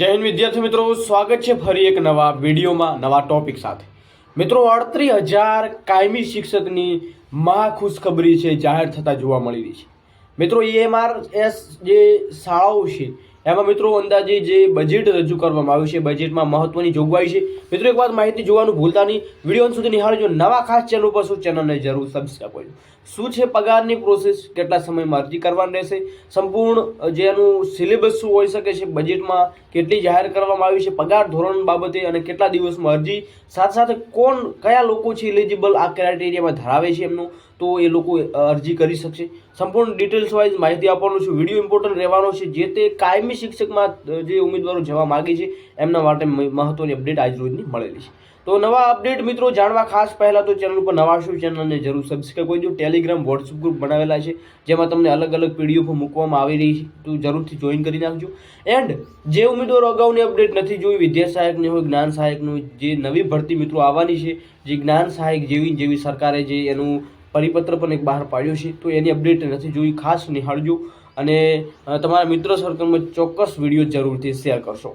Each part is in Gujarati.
હિન્દ વિદ્યાર્થી મિત્રો, સ્વાગત છે ફરી એક નવા વિડીયોમાં, નવા ટોપિક સાથે. મિત્રો, અડત્રીસ હજાર કાયમી શિક્ષકની મહા ખુશખબરી છે, જાહેર થતાં જોવા મળી રહી છે. મિત્રો એમઆર એસ જે શાળાઓ છે, એમાં મિત્રો અંદાજે જે બજેટ રજૂ કરવામાં આવ્યું છે બજેટમાં મહત્વની જોગવાઈ છે. મિત્રો, એક વાત માહિતી જોવાનું ભૂલતા નહીં, વીડિયો સુધી નિહાળજો, નવા ખાસ ચેનલ પર શું ચેનલને જરૂર સબસ્ક્રાઈબ કરજો. શું છે પગારની પ્રોસેસ કેટલા સમયમાં અરજી કરવાની રહેશે? સંપૂર્ણ જે એનું સિલેબસ શું હોઈ શકે છે બજેટમાં કેટલી જાહેર કરવામાં આવી છે, પગાર ધોરણ બાબતે અને કેટલા દિવસમાં અરજી સાથે સાથે કોણ, કયા લોકો છે ઇલિજિબલ આ ક્રાઇટેરિયામાં ધરાવે છે એમનું? તો એ લોકો અરજી કરી શકશે. સંપૂર્ણ ડિટેલ્સ વાઇઝ માહિતી આપવાનું છે. વીડિયો ઇમ્પોર્ટન્ટ રહેવાનો છે. જે તે કાયમી શિક્ષકમાં જે ઉમેદવારો જવા માગે છે, એમના માટે મહત્વની અપડેટ આજ રોજની મળેલી છે. તો નવા અપડેટ મિત્રો જાણવા ખાસ પહેલાં તો ચેનલ ઉપર નવા શું ચેનલને જરૂર સબસ્ક્રાઈબ કરી દો ટેલિગ્રામ વોટ્સઅપ ગ્રુપ બનાવેલા છે જેમાં તમને અલગ અલગ પીડીએફ મૂકવામાં આવી રહી છે. તો જરૂરથી જોઈન કરી નાખજો. એન્ડ જે ઉમેદવારો અગાઉની અપડેટ નથી જોઈ વિદ્યા સહાયકની હોય જ્ઞાન સહાયકનું હોય, જે નવી ભરતી મિત્રો આવવાની છે જે જ્ઞાન સહાયક જેવી જેવી સરકારે જે એનું પરિપત્ર પણ એક બહાર પાડ્યો છે તો એની અપડેટ નથી જોઈ ખાસ નિહાળજો. અને તમારા મિત્ર સર્કલમાં ચોક્કસ વીડિયો જરૂરથી શેર કરશો.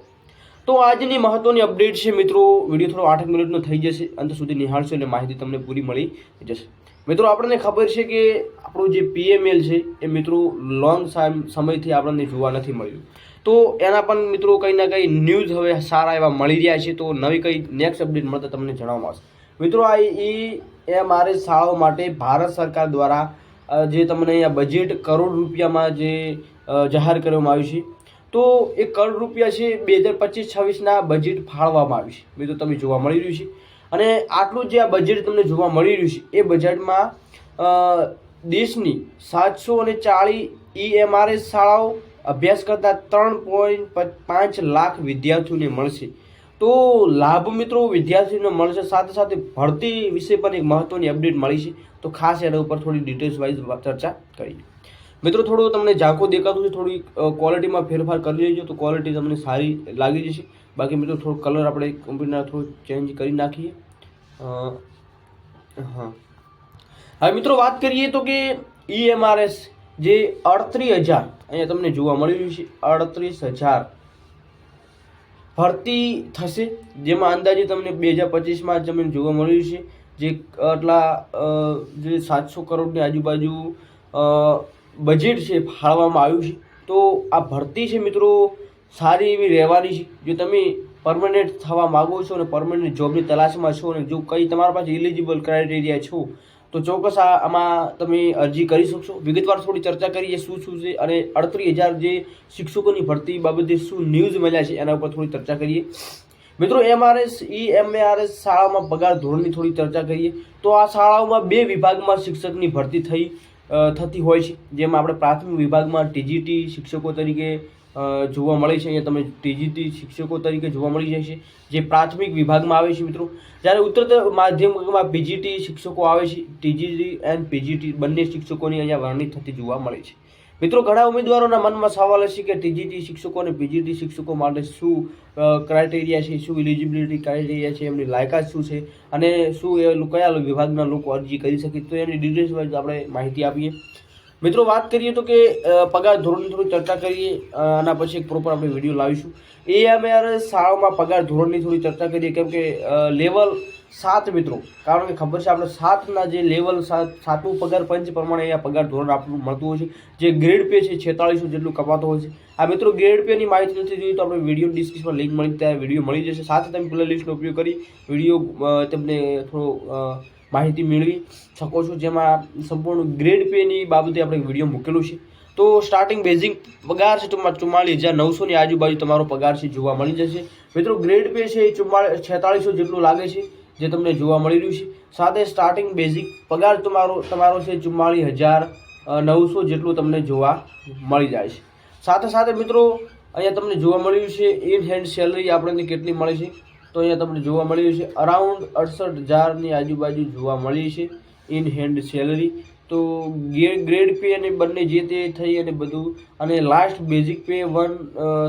તો આજની મહત્વની અપડેટ છે મિત્રો. વીડિયો થોડો આઠ મિનિટનો થઈ જશે. અંત સુધી નિહાળશો એટલે માહિતી તમને પૂરી મળી જશે. મિત્રો, આપણને ખબર છે કે આપણું જે પીએમએલ છે એ મિત્રો લોંગ સમયથી આપણને જોવા નથી મળ્યું. તો એના પણ મિત્રો કંઈ ના કંઈ ન્યૂઝ હવે સારા એવા મળી રહ્યા છે. તો નવી કંઈ નેક્સ્ટ અપડેટ મળતા તમને જણાવવામાં મિત્રો, આ ઈ એમ આર એસ શાળાઓ માટે ભારત સરકાર દ્વારા જે તમને અહીંયા બજેટ કરોડ રૂપિયામાં જે જાહેર કરવામાં આવ્યું છે તો એ કરોડ રૂપિયા છે બે હજાર પચીસ છવ્વીસના બજેટ ફાળવવામાં આવ્યું છે. મિત્રો તમે જોવા મળી રહ્યું છે. અને આટલું જે આ બજેટ તમને જોવા મળી રહ્યું છે, એ બજેટમાં દેશની સાતસો અને ચાળીસ ઈએમઆરએસ શાળાઓ અભ્યાસ કરતા ત્રણ પોઈન્ટ પાંચ લાખ વિદ્યાર્થીઓને મળશે. તો લાભ મિત્રો વિદ્યાર્થીઓને મળશે. સાથે સાથે ભરતી વિશે પણ એક મહત્વની અપડેટ મળી છે. તો ખાસ એના ઉપર થોડી ડિટેલ્સ વાઇઝ ચર્ચા કરીએ. મિત્રો, થોડું તમને ઝાંખો દેખાતું છે, થોડી ક્વોલિટીમાં ફેરફાર કરી લેજો, તો ક્વોલિટી તમને સારી લાગી જશે. બાકી મિત્રો, થોડો કલર આપણે કંપનીના થોડું ચેન્જ કરી નાખીએ. હા. હવે મિત્રો, વાત કરીએ તો કે ઈએમઆરએસ જે અડત્રીસ હજાર, અહીંયા તમને જોવા મળી રહ્યું છે, અડત્રીસ હજાર ભરતી થશે, જેમાં અંદાજે તમને બે હજાર પચીસમાં તમને જોવા મળ્યું છે. જે આટલા જે સાતસો કરોડની આજુબાજુ બજેટ છે ફાળવવામાં આવ્યું છે. તો આ ભરતી છે મિત્રો, સારી એવી રહેવાની છે. જો તમે પરમનન્ટ થવા માગો છો અને પરમનન્ટ જોબની તલાશમાં છો અને જો કંઈ તમારા પાસે ઇલિજિબલ ક્રાઇટેરિયા છો, તો ચોક્કસ આ આમાં તમે અરજી કરી શકશો. વિગતવાર થોડી ચર્ચા કરીએ શું શું છે અને અડત્રીસ હજાર જે શિક્ષકોની ભરતી બાબતે શું ન્યૂઝ મળ્યા છે એના ઉપર થોડી ચર્ચા કરીએ. મિત્રો એમઆરએસ ઈ એમએઆરએસ શાળામાં પગાર ધોરણની થોડી ચર્ચા કરીએ. તો આ શાળાઓમાં બે વિભાગમાં શિક્ષકની ભરતી થઈ. થતી હોય છે જેમાં આપણે પ્રાથમિક વિભાગમાં ટીજીટી શિક્ષકો તરીકે જોવા મળે છે. અહીંયા તમે ટીજીટી શિક્ષકો તરીકે જોવા મળી જાય છે. જે પ્રાથમિક વિભાગમાં આવે છે મિત્રો. જ્યારે ઉત્તર માધ્યમમાં પીજીટી શિક્ષકો આવે છે, ટીજીટી એન્ડ પીજીટી બંને શિક્ષકોની અહીંયા વરણી થતી જોવા મળે છે. મિત્રો, ઘણા ઉમેદવારોના મનમાં સવાલ હશે કે ટીજીટી શિક્ષકો અને પીજીટી શિક્ષકો માટે શું ક્રાઇટેરિયા છે, શું ઇલિજિબિલિટી ક્રાઇટેરિયા છે, એમની લાયકાત શું છે અને શું એ કયા વિભાગના લોકો અરજી કરી શકે? તો એની ડિટેલ્સ આપણે માહિતી આપીએ. મિત્રો, વાત કરીએ તો કે પગાર ધોરણની થોડી ચર્ચા કરીએ આના પછી એક પ્રોપર આપણે વીડિયો લાવીશું. એ અમે શાળામાં પગાર ધોરણની થોડી ચર્ચા કરીએ, કેમ કે લેવલ સાત મિત્રો. કારણ કે ખબર છે આપણે સાતના જે લેવલ સાત, સાતમું પગાર પંચ પ્રમાણે અહીંયા પગાર ધોરણ આપણું મળતું હોય છે. જે ગ્રેડ પે છે છેતાળીસો જેટલું કપાતો હોય છે. આ મિત્રો ગ્રેડ પેની માહિતી નથી જોઈએ તો આપણે વીડિયો ડિસ્ક્રિપ્શનમાં લિંક મળી, ત્યાં વીડિયો મળી જશે. સાથે તમે પ્લે લિસ્ટનો ઉપયોગ કરી વીડિયો તમને થોડો માહિતી મેળવી શકો છો, જેમાં સંપૂર્ણ ગ્રેડ પેની બાબતે આપણે વીડિયો મૂકેલું છે. તો સ્ટાર્ટિંગ બેઝિક પગાર છે તમારો ચુમ્માળીસ હજાર નવસોની આજુબાજુ તમારો પગાર છે જોવા મળી જશે. મિત્રો ગ્રેડ પે છે એ ચુમ્માળીસ, છેતાળીસો જેટલું લાગે છે, જે તમને જોવા મળી રહ્યું છે. સાથે સ્ટાર્ટિંગ બેઝિક પગાર તમારો તમારો છે ચુમ્માળીસ હજાર નવસો જેટલું તમને જોવા મળી જાય છે. સાથે સાથે મિત્રો, અહીંયા તમને જોવા મળ્યું છે ઇન હેન્ડ સેલરી આપણને કેટલી મળે છે? તો અહીંયા તમને જોવા મળ્યું છે. અરાઉન્ડ અડસઠ હજારની આજુબાજુ જોવા મળી છે. ઇન હેન્ડ સેલરી તો ગ્રેડ પે અને બંને જે તે થઈ અને બધું. અને લાસ્ટ બેઝિક પે વન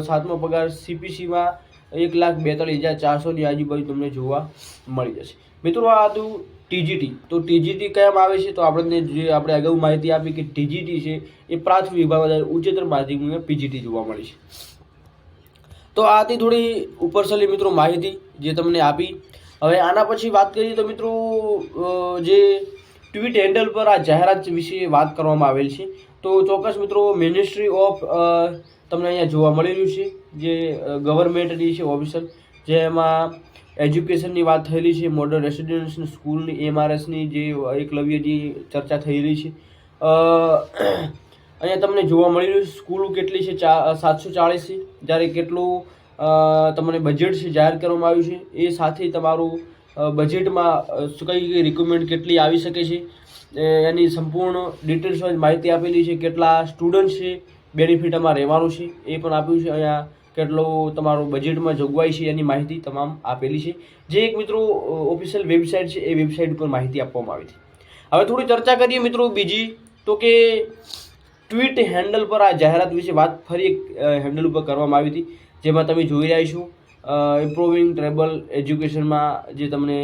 સાતમો પગાર સીપીસીમાં એક લાખ બેતાળીસ હજાર ચારસોની આજુબાજુ તમને જોવા મળી જશે. મિત્રો, આ હતું ટીજીટી તો ટીજીટી કેમ આવે છે? તો આપણને જે આપણે અગાઉ માહિતી આપી કે ટીજીટી છે એ પ્રાથમિક વિભાગ ઉચ્ચતર માધ્યમિકમાં પીજીટી જોવા મળે છે. તો આ હતી થોડી ઉપરસલી મિત્રો માહિતી જે તમને આપી. હવે આના પછી વાત કરીએ તો મિત્રો જે ટ્વીટ હેન્ડલ પર આ જાહેરાત વિશે વાત કરવામાં આવેલ છે. તો ચોક્કસ મિત્રો મિનિસ્ટ્રી ઓફ તમને અહીંયા જોવા મળી રહ્યું છે, જે ગવર્મેન્ટની છે ઓફિસર જેમાં એજ્યુકેશનની વાત થયેલી છે મોડર્ન રેસિડેન્શિયલ સ્કૂલની એમઆરએસની જે એકલવ્યની ચર્ચા રહી છે. અહીંયા તમને જોવા મળી રહ્યું સ્કૂલો કેટલી છે, ચા સાતસો ચાળીસ? જ્યારે કેટલું તમને બજેટ છે, જાહેર કરવામાં આવ્યું છે, એ સાથે તમારું બજેટમાં કઈ કઈ રિક્વાયરમેન્ટ કેટલી આવી શકે છે? એની સંપૂર્ણ ડિટેલ્સ માહિતી આપેલી છે, કેટલા સ્ટુડન્ટ છે બેનિફિટ આમાં રહેવાનું છે, એ પણ આપ્યું છે, અહીંયા કેટલો તમારું બજેટમાં જોગવાઈ છે, એની માહિતી તમામ આપેલી છે. જે એક મિત્રો ઓફિશિયલ વેબસાઇટ છે, એ વેબસાઇટ ઉપર માહિતી આપવામાં આવી છે. હવે થોડી ચર્ચા કરીએ મિત્રો બીજી, તો કે ટ્વીટ હેન્ડલ પર આ જાહેરાત વિશે વાત ફરી એક હેન્ડલ ઉપર કરવામાં આવી હતી, જેમાં તમે જોઈ રહ્યા છો ઇમ્પ્રુવિંગ ટ્રેબલ એજ્યુકેશનમાં જે તમને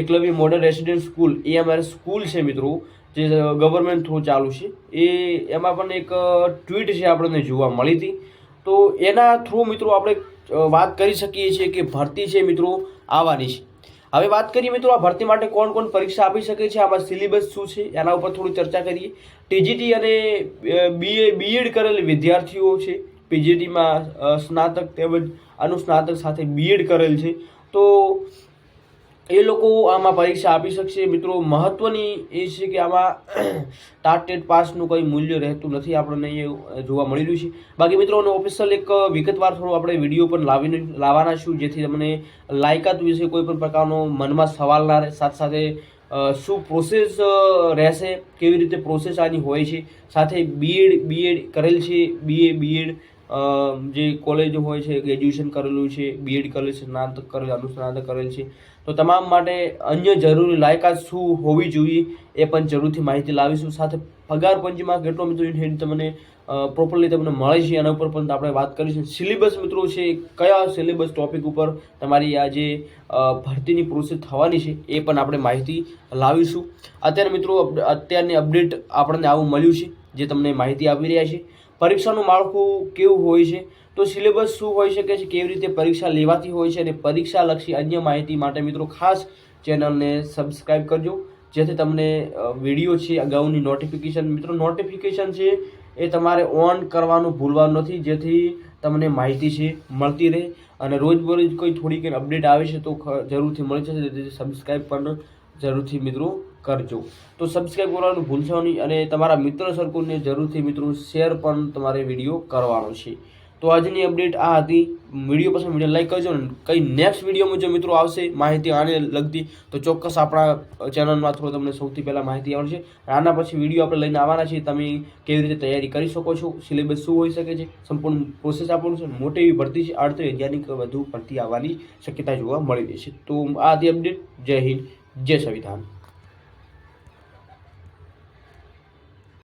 એકલવ્ય મોડર્ન રેસિડેન્ટ સ્કૂલ એ અમારે સ્કૂલ છે મિત્રો, જે ગવર્મેન્ટ થ્રુ ચાલુ છે, એ, એમાં પણ એક ટ્વીટ છે આપણને જોવા મળી હતી. તો એના થ્રુ મિત્રો આપણે વાત કરી શકીએ છીએ કે ભરતી છે મિત્રો, આવવાની છે. હવે વાત કરીએ મિત્રો, આ ભરતી માટે કોણ કોણ પરીક્ષા આપી શકે છે? આમાં સિલેબસ શું છે? એના ઉપર થોડી ચર્ચા કરીએ. ટીજીટી અને બીએ બીએડ કરેલ વિદ્યાર્થીઓ છે. પીજીટીમાં સ્નાતક તેમજ અનુસ્નાતક સાથે બીએડ કરેલ છે. તો એ લોકો આમાં પરીક્ષા આપી શકશે. મિત્રો, મહત્વની એ છે કે આમાં ટાટ ટેટ પાસનું કંઈ મૂલ્ય રહેતું નથી. આપણને એ જોવા મળી રહ્યું છે. બાકી મિત્રોનો ઓફિશિયલ એક વિગતવાર થોડો આપણે વીડિયો પણ લાવીને લાવવાના છું, જેથી તમને લાયકાત વિશે કોઈ પણ પ્રકારનો મનમાં સવાલ ના રહે. સાથે સાથે શું પ્રોસેસ રહેશે? કેવી રીતે પ્રોસેસ આની હોય છે? સાથે બીએડ બીએડ કરેલ છે? બીએ બીએડ જે કોલેજ હોય છે ગ્રેજ્યુએશન કરેલું છે બીએડ કરેલ છે, સ્નાતક કરેલ, અનુસ્નાતક કરેલ છે. તો તમામ માટે અન્ય જરૂરી લાયકાત શું હોવી જોઈએ એ પણ જરૂરથી માહિતી લાવીશું. સાથે પગાર પંચમાં કેટલો મિત્રો ઇન તમને પ્રોપરલી તમને મળે છે એના ઉપર પણ આપણે વાત કરીશું. સિલેબસ મિત્રો છે, કયા સિલેબસ ટોપિક ઉપર તમારી આ જે ભરતીની પ્રોસેસ થવાની છે એ પણ આપણે માહિતી લાવીશું. અત્યારે મિત્રો અત્યારની અપડેટ આપણને આવું મળ્યું છે. જે તમને માહિતી આપી રહ્યા છે. પરીક્ષાનું માળખું કેવું હોય છે? તો સિલેબસ શું હોઈ શકે છે? કેવી રીતે પરીક્ષા લેવાતી હોય છે? અને પરીક્ષા લક્ષી અન્ય માહિતી માટે મિત્રો ખાસ ચેનલને સબસ્ક્રાઈબ કરજો. જેથી તમને વીડિયો છે, અગાઉની નોટિફિકેશન મિત્રો નોટિફિકેશન છે એ તમારે ઓન કરવાનું ભૂલવાનું નથી. જેથી તમને માહિતી છે, મળતી રહે. અને રોજબરોજ કોઈ થોડી અપડેટ આવે છે તો જરૂરથી મળી જશે. તેથી સબસ્ક્રાઇબ પણ જરૂરથી મિત્રો કરજો. તો સબસ્ક્રાઈબ કરવાનું ભૂલશો નહીં અને તમારા મિત્ર સર્કલને જરૂરથી મિત્રો શેર પણ તમારે વીડિયો કરવાનો છે. તો આજની અપડેટ આ હતી. વીડિયો પસંદ વીડિયો લાઈક કરજો ને કઈ નેક્સ્ટ વિડીયોમાં જો મિત્રો આવશે માહિતી આને લગતી, તો ચોક્કસ આપણા ચેનલમાં થોડો તમને સૌથી પહેલાં માહિતી આવશે. આના પછી વીડિયો આપણે લઈને આવવાના છીએ. તમે કેવી રીતે તૈયારી કરી શકો છો? સિલેબસ શું હોઈ શકે છે? સંપૂર્ણ પ્રોસેસ આપવાનું છે. મોટી એવી ભરતી છે. આડત્રીસ હજારની વધુ ભરતી આવવાની શક્યતા જોવા મળી રહી છે. તો આ હતી અપડેટ જય હિન્દ. જય સંવિધાન.